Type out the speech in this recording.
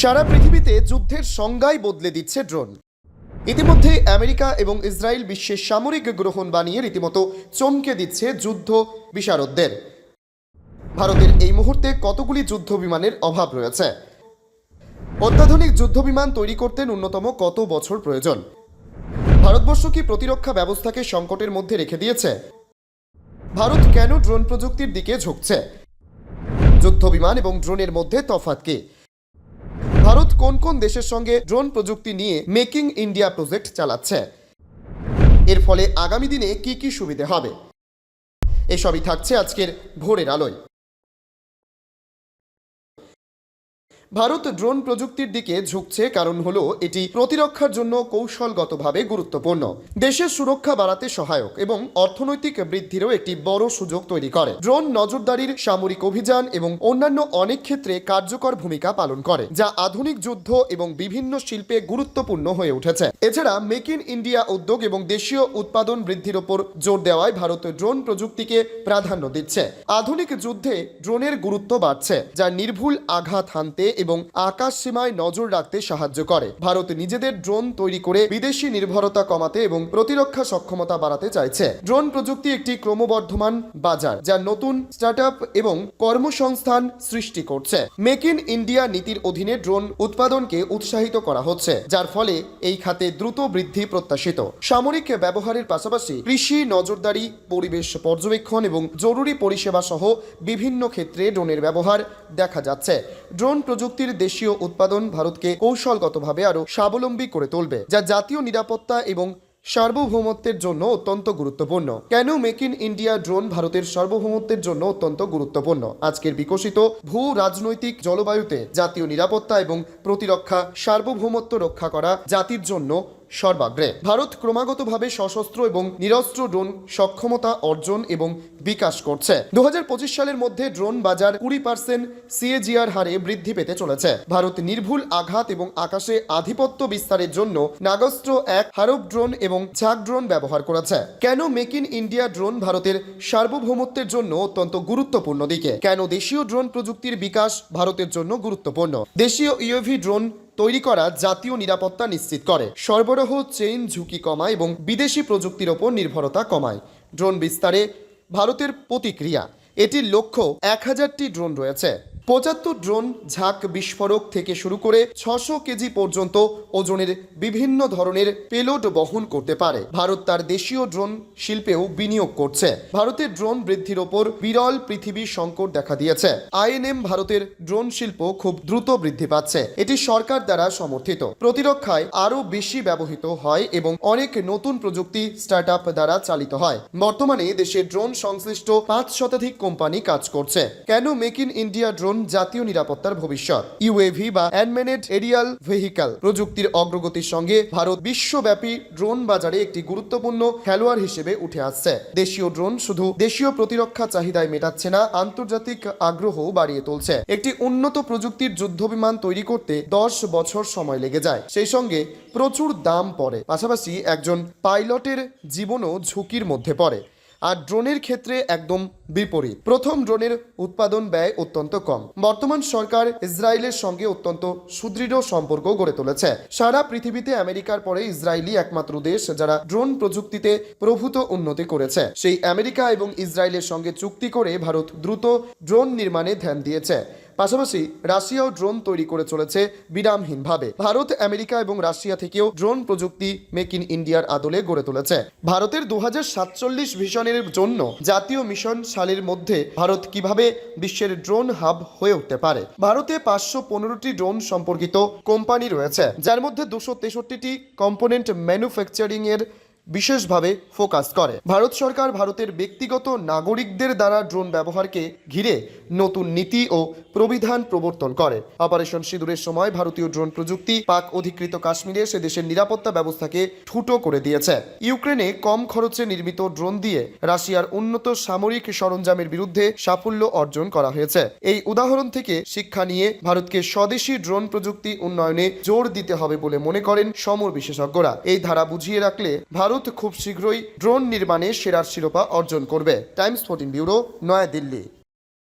সারা পৃথিবীতে যুদ্ধের সংজ্ঞাই বদলে দিচ্ছে ড্রোন। ইতিমধ্যে আমেরিকা এবং ইসরায়েল বিশ্বের সামরিক গ্রহণ বানিয়ে রীতিমতো চমকে দিচ্ছে যুদ্ধ বিশারদদের। ভারতের এই মুহূর্তে কতগুলি যুদ্ধ বিমানের অভাব রয়েছে? অত্যাধুনিক যুদ্ধ বিমান তৈরি করতে ন্যূনতম কত বছর প্রয়োজন? ভারতবর্ষ কি প্রতিরক্ষা ব্যবস্থাকে সংকটের মধ্যে রেখে দিয়েছে? ভারত কেন ড্রোন প্রযুক্তির দিকে ঝুঁকছে? যুদ্ধ বিমান এবং ড্রোনের মধ্যে তফাৎ কি? ভারত কোন কোন দেশের সঙ্গে ড্রোন প্রযুক্তি নিয়ে মেকিং ইন্ডিয়া প্রজেক্ট চালাচ্ছে? এর ফলে আগামী দিনে কি কি সুবিধে হবে? এসবই থাকছে আজকের ভোরের আলোয়। ভারত ড্রোন প্রযুক্তির দিকে ঝুঁকছে কারণ হলো এটি প্রতিরক্ষার জন্য কৌশলগতভাবে গুরুত্বপূর্ণ। দেশের সুরক্ষা বাড়াতে সহায়ক এবং অর্থনৈতিক বৃদ্ধিরও একটি বড় সুযোগ তৈরি করে। ড্রোন নজরদারির সামরিক অভিযান এবং অন্যান্য অনেক ক্ষেত্রে কার্যকর ভূমিকা পালন করে, যা আধুনিক যুদ্ধ এবং বিভিন্ন শিল্পে গুরুত্বপূর্ণ হয়ে উঠেছে। এছাড়া মেক ইন ইন্ডিয়া উদ্যোগ এবং দেশীয় উৎপাদন বৃদ্ধির ওপর জোর দেওয়ায় ভারত ড্রোন প্রযুক্তিকে প্রাধান্য দিচ্ছে। আধুনিক যুদ্ধে ড্রোনের গুরুত্ব বাড়ছে, যা নির্ভুল আঘাত হানতে এবং আকাশ সীমায় নজর রাখতে সাহায্য করে। ভারত নিজেদের ড্রোন তৈরি করে বিদেশি নির্ভরতা কমাতে এবং প্রতিরক্ষা সক্ষমতা বাড়াতে চাইছে। ড্রোন প্রযুক্তি একটি ক্রমবর্ধমান বাজার, যা নতুন স্টার্ট এবং কর্মসংস্থান সৃষ্টি করছে। মেক ইন ইন্ডিয়া নীতির অধীনে ড্রোন উৎপাদনকে উৎসাহিত করা হচ্ছে, যার ফলে এই খাতে দ্রুত বৃদ্ধি প্রত্যাশিত। সামরিক ব্যবহারের পাশাপাশি কৃষি, নজরদারি, পরিবেশ পর্যবেক্ষণ এবং জরুরি পরিষেবা সহ বিভিন্ন ক্ষেত্রে ড্রোনের ব্যবহার দেখা যাচ্ছে। ড্রোন প্রযুক্তির দেশীয় উৎপাদন ভারতকে কৌশলগতভাবে আরও স্বাবলম্বী করে তুলবে, যা জাতীয় নিরাপত্তা এবং সার্বভৌমত্বের জন্য অত্যন্ত গুরুত্বপূর্ণ। Can make in India drone ভারতের সার্বভৌমত্বের জন্য অত্যন্ত গুরুত্বপূর্ণ? আজকের বিকশিত ভূ রাজনৈতিক জলবায়ুতে জাতীয় নিরাপত্তা এবং প্রতিরক্ষা, সার্বভৌমত্ব রক্ষা করা জাতির জন্য সর্বাগ্রে। ভারত ক্রমাগতভাবে সশস্ত্র এবং নিরস্ত্র ড্রোন সক্ষমতা অর্জন এবং বিকাশ করছে। দু সালের মধ্যে ড্রোন বাজার কুড়ি পার্সেন্ট সিএজিআর হারে বৃদ্ধি পেতে চলেছে। ভারত নির্ভুল আঘাত এবং আকাশে আধিপত্য বিস্তারের জন্য নাগস্ত্র এক হারব ড্রোন এবং ঝাঁক ড্রোন ব্যবহার করেছে। Can make in India drone ভারতের সার্বভৌমত্বের জন্য অত্যন্ত গুরুত্বপূর্ণ দিকে? কেন দেশীয় ড্রোন প্রযুক্তির বিকাশ ভারতের জন্য গুরুত্বপূর্ণ? দেশীয় ইউভি ড্রোন তৈরি করা জাতীয় নিরাপত্তা নিশ্চিত করে। সরবরাহ চেইন ঝুঁকি কমায় এবং বিদেশি প্রযুক্তির ওপর নির্ভরতা কমায়। ড্রোন বিস্তারে ভারতের প্রতিক্রিয়া। এটির লক্ষ্য এক হাজারটি ড্রোন রয়েছে। পঁচাত্তর ড্রোন ঝাঁক বিস্ফোরক থেকে শুরু করে ছশো কেজি পর্যন্ত ওজনের বিভিন্ন ধরনের পেলোড বহন করতে পারে। ভারত তার দেশীয় ড্রোন শিল্পেও বিনিয়োগ করছে। ভারতের ড্রোন বৃদ্ধির ওপর বিরল পৃথিবী সংকট দেখা দিয়েছে। আইএনএম ভারতের ড্রোন শিল্প খুব দ্রুত বৃদ্ধি পাচ্ছে। এটি সরকার দ্বারা সমর্থিত। প্রতিরক্ষায় আরও বেশি ব্যবহৃত হয় এবং অনেক নতুন প্রযুক্তি স্টার্ট দ্বারা চালিত হয়। বর্তমানে দেশে ড্রোন সংশ্লিষ্ট পাঁচ শতাধিক কোম্পানি কাজ করছে। Can make in India drone জাতীয় নিরাপত্তার ভবিষ্যৎ। ইউএভি বা অ্যানমেনেড এরিয়াল ভেহিক্যাল প্রযুক্তির অগ্রগতির সঙ্গে ভারত বিশ্বব্যাপী ড্রোন বাজারে একটি গুরুত্বপূর্ণ খেলোয়াড় হিসেবে উঠে আসছে। দেশীয় ড্রোন শুধু দেশীয় প্রতিরক্ষা চাহিদায় মেটাচ্ছে না, আন্তর্জাতিক আগ্রহ বাড়িয়ে তুলছে। একটি উন্নত প্রযুক্তির যুদ্ধ বিমান তৈরি করতে দশ বছর সময় লেগে যায়। সেই সঙ্গে প্রচুর দাম পড়ে। পাশাপাশি একজন পাইলটের জীবনও ঝুঁকির মধ্যে পড়ে। আর ড্রোনের ক্ষেত্রে একদম বিপরীত। প্রথম ড্রোনের উৎপাদন ব্যয় অত্যন্ত কম। বর্তমান সরকার ইসরায়েলের সঙ্গে অত্যন্ত সুদৃঢ় সম্পর্ক গড়ে তুলেছে। সারা পৃথিবীতে আমেরিকার পরে ইসরায়েলই একমাত্র দেশ যারা ড্রোন প্রযুক্তিতে প্রভূত উন্নতি করেছে। সেই আমেরিকা এবং ইসরায়েলের সঙ্গে চুক্তি করে ভারত দ্রুত ড্রোন নির্মাণে ধ্যান দিয়েছে। পাশাপাশি রাশিয়াও ড্রোন তৈরি করে চলেছে বিরামহীনভাবে। ভারত, আমেরিকা এবং রাশিয়া থেকেও ড্রোন প্রযুক্তি মেক ইন ইন্ডিয়ার আদলে গড়ে তুলেছে। ভারতের দু সাতচল্লিশ ভিশনের জন্য জাতীয় মিশন সালের মধ্যে ভারত কীভাবে বিশ্বের ড্রোন হাব হয়ে উঠতে পারে? ভারতে পাঁচশো পনেরোটি ড্রোন সম্পর্কিত কোম্পানি রয়েছে, যার মধ্যে দুশো তেষট্টিটি কম্পোনেন্ট ম্যানুফ্যাকচারিং এর বিশেষভাবে ফোকাস করে। ভারত সরকার ভারতের ব্যক্তিগত নাগরিকদের দ্বারা ড্রোন ব্যবহারকে ঘিরে নতুন নীতি ও প্রবিধান প্রবর্তন করে। অপারেশন সিঁদুরের সময় ভারতীয় ড্রোন প্রযুক্তি পাক অধিকৃত কাশ্মীরে সে দেশের নিরাপত্তা ব্যবস্থাকে ঠুটো করে দিয়েছে। ইউক্রেনে কম খরচে নির্মিত ড্রোন দিয়ে রাশিয়ার উন্নত সামরিক সরঞ্জামের বিরুদ্ধে সাফল্য অর্জন করা হয়েছে। এই উদাহরণ থেকে শিক্ষা নিয়ে ভারতকে স্বদেশি ড্রোন প্রযুক্তি উন্নয়নে জোর দিতে হবে বলে মনে করেন সমর বিশেষজ্ঞরা। এই ধারা বুঝিয়ে রাখলে ভারত খুব শীঘ্রই ড্রোন নির্মাণে সেরার শিরোপা অর্জন করবে। Times fourteen bureau New Delhi.